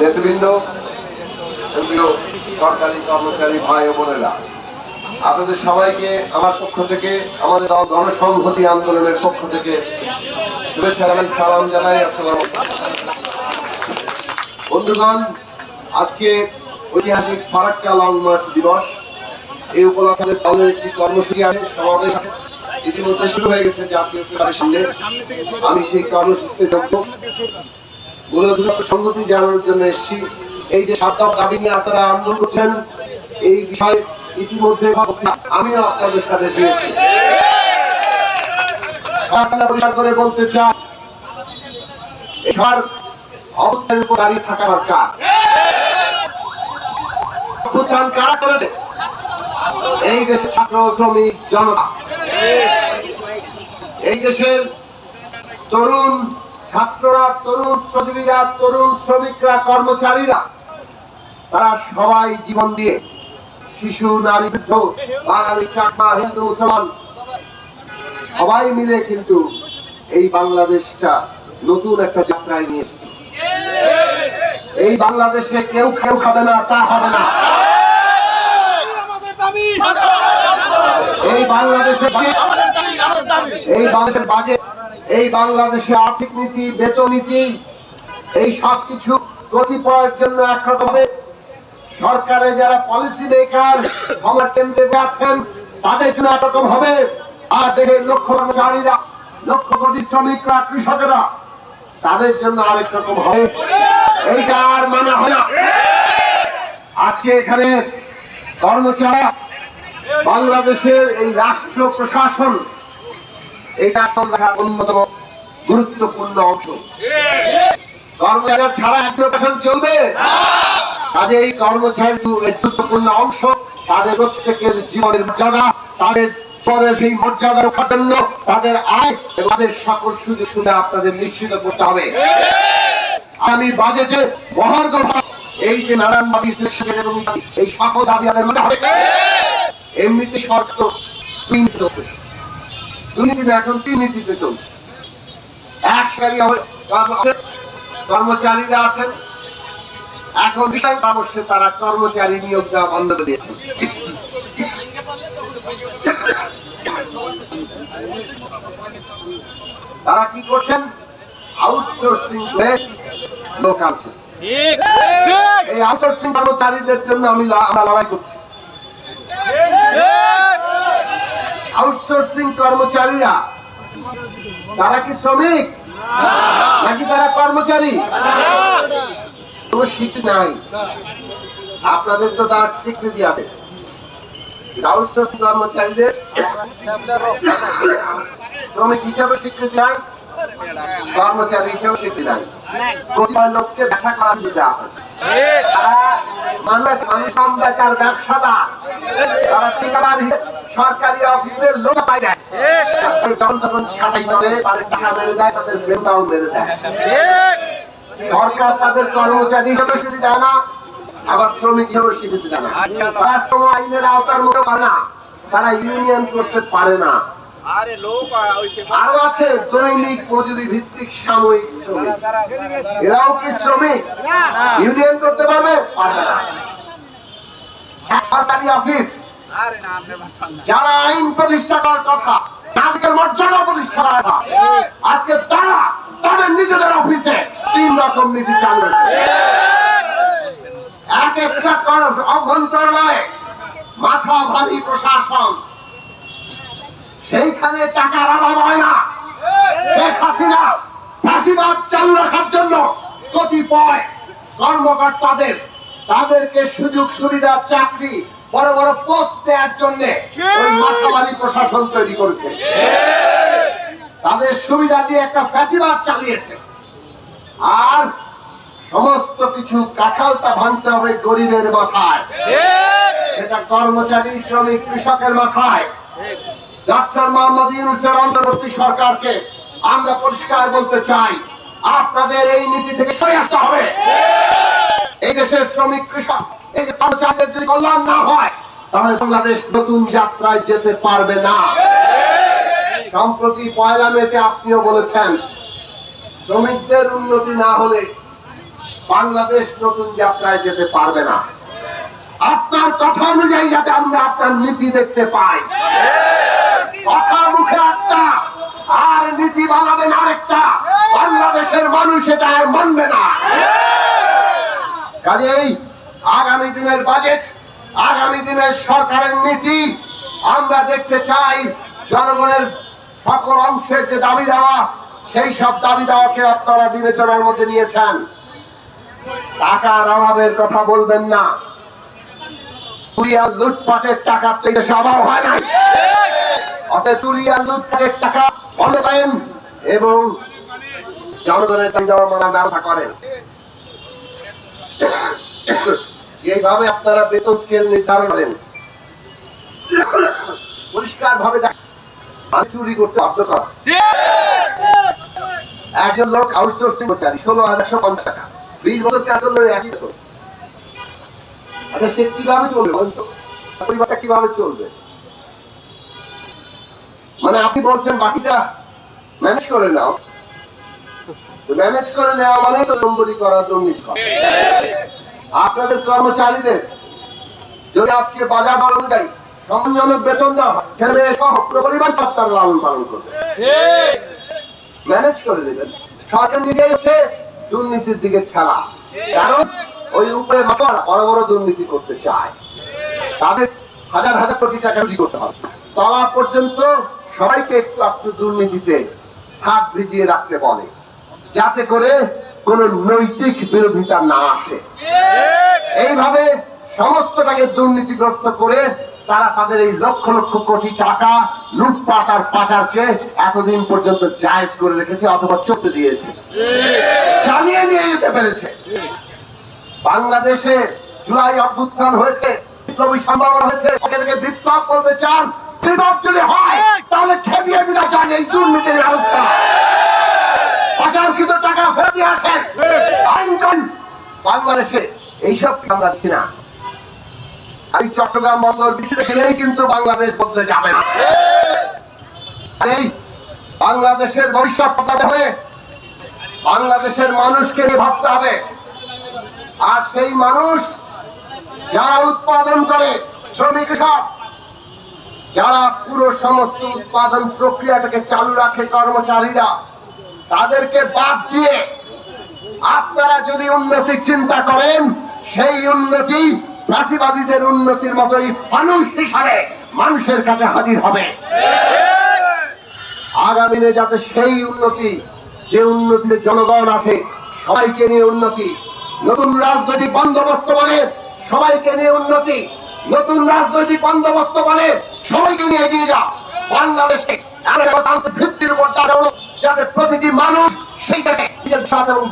নেতৃবৃন্দ সরকারি কর্মচারী ভাই বোনেরা, আপনাদের সবাইকে আমার পক্ষ থেকে, আমাদের গণসংহতি আন্দোলনের পক্ষ থেকে শুভেচ্ছা জানাই, সালাম জানাই, আসসালাম বন্ধুগণ, আজকে ঐতিহাসিক ফারাক্কা লং মার্চ দিবস, এই উপলক্ষে দলের একটি কর্মসূচি আছে, সমাবেশ ইতিমধ্যে শুরু হয়ে গেছে জাতীয় সামনে। আমি সেই কর্মসূচিতে যোগ দেব। জানানোর জন্য এই যে সাত দফা দাবি নিয়ে আপনারা আন্দোলন করছেন, এই বিষয়ে ইতিমধ্যে আমিও আপনাদের সাথে দিয়েছি করে বলতে এবার অবস্থানের উপর দাঁড়িয়ে থাকা দরকার? এই দেশের ছাত্র শ্রমিক জনতা। এই দেশের তরুণ ছাত্ররা তরুণ শ্রমজীবীরা তরুণ শ্রমিকরা কর্মচারীরা তারা সবাই জীবন দিয়ে শিশু নারী বৃদ্ধ বাঙালি চাকমা হিন্দু মুসলমান সবাই মিলে কিন্তু এই বাংলাদেশটা নতুন একটা যাত্রায় নিয়ে এসেছে। এই বাংলাদেশে কেউ কেউ খাবে না তা হবে না। এই বাংলাদেশে এই বাংলাদেশের বাজেট এই বাংলাদেশে আর্থিক নীতি, বেতন নীতি, এই সব কিছু কতিপয়ের জন্য একরকম সরকারে যারা পলিসি মেকার ক্ষমতা কেন্দ্রে আছেন, তাদের জন্য একরকম হবে। আর দেশের লক্ষ কর্মচারীরা লক্ষ কোটি শ্রমিকরা, কৃষকেরা, তাদের জন্য আরেক রকম হবে। এইটা আর মানা হয় না। আজকে এখানে কর্মচারী বাংলাদেশের এই রাষ্ট্র প্রশাসন এই শাসন রাখার অন্যতম গুরুত্বপূর্ণ অংশ। কর্মচারী ছাড়া চলবে? কাজে এই কর্মচারী গুরুত্বপূর্ণ অংশ। তাদের প্রত্যেকের জীবনের মর্যাদা, তাদের জীবনের সেই তাদের আয় তাদের সকল সুযোগ সুবিধা আপনাদের নিশ্চিত করতে হবে। আমি বাজেটে মহার্ঘ এই যে নারায়ণবাদী সিলেকশন এবং এই সকল দাবি আমাদের মধ্যে হবে। এমনিতে সরকার তো এখন তিন নীতিতে চলছে। এক কর্মচারীরা আছেন। এখন পরামর্শে তারা কর্মচারী নিয়োগ দেওয়া বন্ধ করে তারা কি করছেন? আউটসোর্সিং করে লোক এই আউটসোর্সিং কর্মচারীদের জন্য আমি আমরা লড়াই করছি। আউটসোর্সিং কর্মচারীরা, তারা কি শ্রমিক? নাকি তারা কর্মচারী? কোনো নাই। আপনাদের তো তার স্বীকৃতি আছে। কর্মচারীদের শ্রমিক স্বীকৃতি কর্মচারী হিসেবে স্বীকৃতি নাই। লোককে ব্যবসা করার তারা ব্যবসাদার। তারা ঠিকাদার সরকারি লোক পাই যায়। তখন ছাটাই করে তাদের টাকা মেরে তাদের বেতনটাও মেরে দেয়। সরকার তাদের কর্মচারী হিসেবে স্বীকৃতি দেয় না আবার শ্রমিক হিসেবে স্বীকৃতি দেয় না। তারা শ্রম আইনের আওতার মধ্যে পারে না তারা ইউনিয়ন করতে পারে না। আরে আছে দৈনিক মজুরি ভিত্তিক সাময়িক শ্রমিক। এরাও কি শ্রমিক? ইউনিয়ন করতে পারবে? পারবে না। সরকারি অফিস যারা আইন প্রতিষ্ঠা করার কথা তাদের মর্যাদা প্রতিষ্ঠা করার কথা। আজকে তারা তাদের নিজেদের অফিসে তিন রকম নীতি চালু এক একটা মন্ত্রণালয়ে মাথা ভারী প্রশাসন। সেইখানে টাকার অভাব হয় না। শেখ হাসিনা ফাঁসিবাদ চালু রাখার জন্য কতিপয় কর্মকর্তাদের, তাদেরকে সুযোগ সুবিধা চাকরি বড় বড় পোস্ট দেওয়ার জন্য ওই প্রশাসন তৈরি করেছে। তাদের সুবিধা দিয়ে একটা ফ্যাসিবাদ চালিয়েছে। আর সমস্ত কিছু কাঁঠালটা ভাঙতে হবে গরিবের মাথায়। সেটা কর্মচারী শ্রমিক কৃষকের মাথায়। ডক্টর মোহাম্মদ ইউনুসের অন্তর্বর্তী সরকারকে আমরা পরিষ্কার বলতে চাই আপনাদের এই নীতি থেকে সরে আসতে হবে। এই দেশের শ্রমিক কৃষক যদি কল্যাণ না হয়, তাহলে বাংলাদেশ নতুন যাত্রায় যেতে পারবে না। সম্প্রতি পয়লা মেতে আপনিও বলেছেন, শ্রমিকদের উন্নতি না হলে বাংলাদেশ নতুন যাত্রায় যেতে পারবে না। আপনার কথা অনুযায়ী যাতে আমরা আপনার নীতি দেখতে পাই। কথা মুখে একটা, আর নীতি বানাবেন আরেকটা। বাংলাদেশের মানুষ এটা আর মানবে না। কাজেই আগামী দিনের বাজেট আগামী দিনের সরকারের নীতি, আমরা দেখতে চাই জনগণের সকল অংশের যে দাবি দেওয়া, সেই সব দাবি দেওয়াকে আপনারা বিবেচনার মধ্যে নিয়েছেন। টাকার অভাবের কথা বলবেন না। লুটপাটের টাকার তো অভাব হয় নাই। অতএব টাকা এবং জনগণের দাবি দেওয়ার মানা করেন। যেভাবে আপনারা বেতন স্কেল নির্ধারণ করেন। পরিষ্কার ভাবে চুরি করতে বাধ্য করা। একজন লোক আউটসোর্সিং করছে ষোলো হাজার একশো পঞ্চাশ টাকা। বিশ বছর কাজ করলে একই আচ্ছা সে কীভাবে চলবে বলুন পরিবারটা কীভাবে চলবে? মানে আপনি বলছেন বাকিটা ম্যানেজ করে নাও। ম্যানেজ করে নেওয়া মানে তো নম্বরি করা দুর্নীতি। আপনাদের কর্মচারীদের যদি আজকে বাজার দর অনুযায়ী সম্মানজনক বেতন দেওয়া হয় সহ তার লালন পালন করবে। ম্যানেজ করে দেবেন সরকার নিজেই হচ্ছে দুর্নীতির দিকে খেলা কারণ ওই উপরে মাতারা বড় বড় দুর্নীতি করতে চায়। তাদের হাজার হাজার কোটি টাকা চুরি করতে হবে। তলা পর্যন্ত সবাইকে একটু একটু দুর্নীতিতে হাত ভিজিয়ে রাখতে বলে। যাতে করে কোন নৈতিক বিরোধিতা না আসে। এইভাবে সমস্তটাকে দুর্নীতিগ্রস্ত করে তারা তাদের এই লক্ষ লক্ষ কোটি টাকা লুটপাট আর পাচারকে এতদিন পর্যন্ত জায়েজ করে রেখেছে অথবা চলতে দিয়েছে। চালিয়ে নিয়ে যেতে পেরেছে। বাংলাদেশে জুলাই অভ্যুত্থান হয়েছে বিপ্লবী সম্ভাবনা হয়েছে। বিপ্লব করতে চান বিপ্লব যদি হয় তাহলে ঠেলিয়ে দিতে চান এই দুর্নীতির ব্যবস্থা। টাকা দিয়ে আসেন। আইনগণ বাংলাদেশে এইসব আমরা দেখি না। চট্টগ্রাম বন্দর বিশ্বতে গেলেই কিন্তু বাংলাদেশ বদলে যাবে না। এই বাংলাদেশের ভবিষ্যৎ পতাকা হবে বাংলাদেশের মানুষকে নিয়ে ভাবতে হবে। আর সেই মানুষ যারা উৎপাদন করে শ্রমিক সব যারা পুরো সমস্ত উৎপাদন প্রক্রিয়াটাকে চালু রাখে কর্মচারীরা তাদেরকে বাদ দিয়ে আপনারা যদি উন্নতির চিন্তা করেন, সেই উন্নতি ফাঁসিবাদীদের উন্নতির মতোই মানুষ হিসাবে মানুষের কাছে হাজির হবে। আগামী দিনে যাতে সেই উন্নতি, যে উন্নতিতে জনগণ আছে, সবাইকে নিয়ে উন্নতি, নতুন রাজনৈতিক বন্দোবস্ত বলে সবাইকে নিয়ে উন্নতি, নতুন রাজনৈতিক বন্দোবস্ত বলে সবাইকে নিয়ে এগিয়ে যা বাংলাদেশে ভিত্তির উপর দাঁড়ানো যাতে প্রতিটি মানুষ সেই দেশে নিজের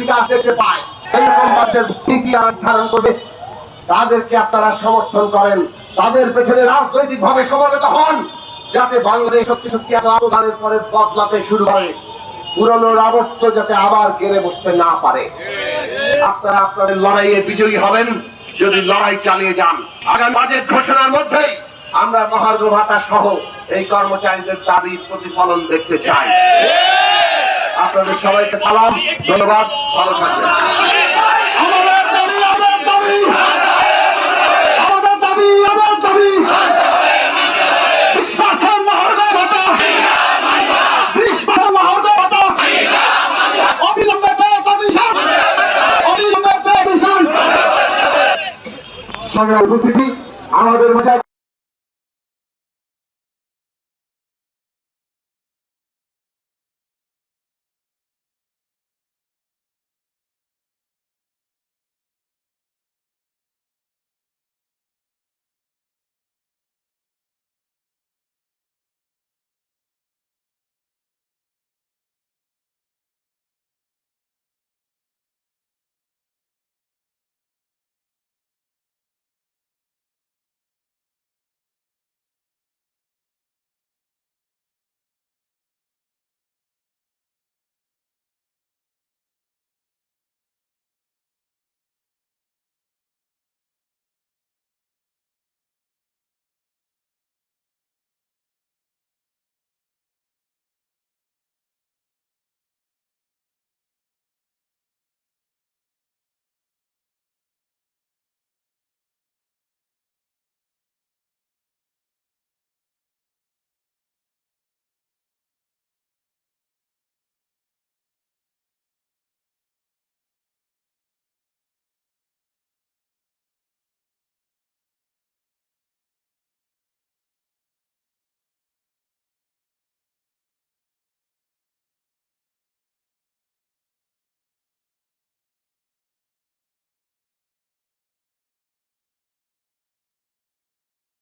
বিকাশ দেখতে পায়। এইরকম মানুষের নীতি ধারণ করবে। তাদেরকে আপনারা সমর্থন করেন। তাদের পেছনে রাজনৈতিক ভাবে সমবেত হন, যাতে বাংলাদেশ সত্যি সত্যি আন্দোলনের পরে বদলাতে শুরু করে। পুরনো রাবত্ব যাতে আবার গেড়ে বসতে না পারে। আপনারা আপনাদের লড়াইয়ে বিজয়ী হবেন, যদি লড়াই চালিয়ে যান। আগামী বাজেট ঘোষণার মধ্যেই আমরা মহার্ঘ ভাতা সহ এই কর্মচারীদের দাবি প্রতিফলন দেখতে চাই। আপনাদের সবাইকে সালাম ধন্যবাদ ভালো থাকবেন। উপস্থিতি আমাদের মাঝে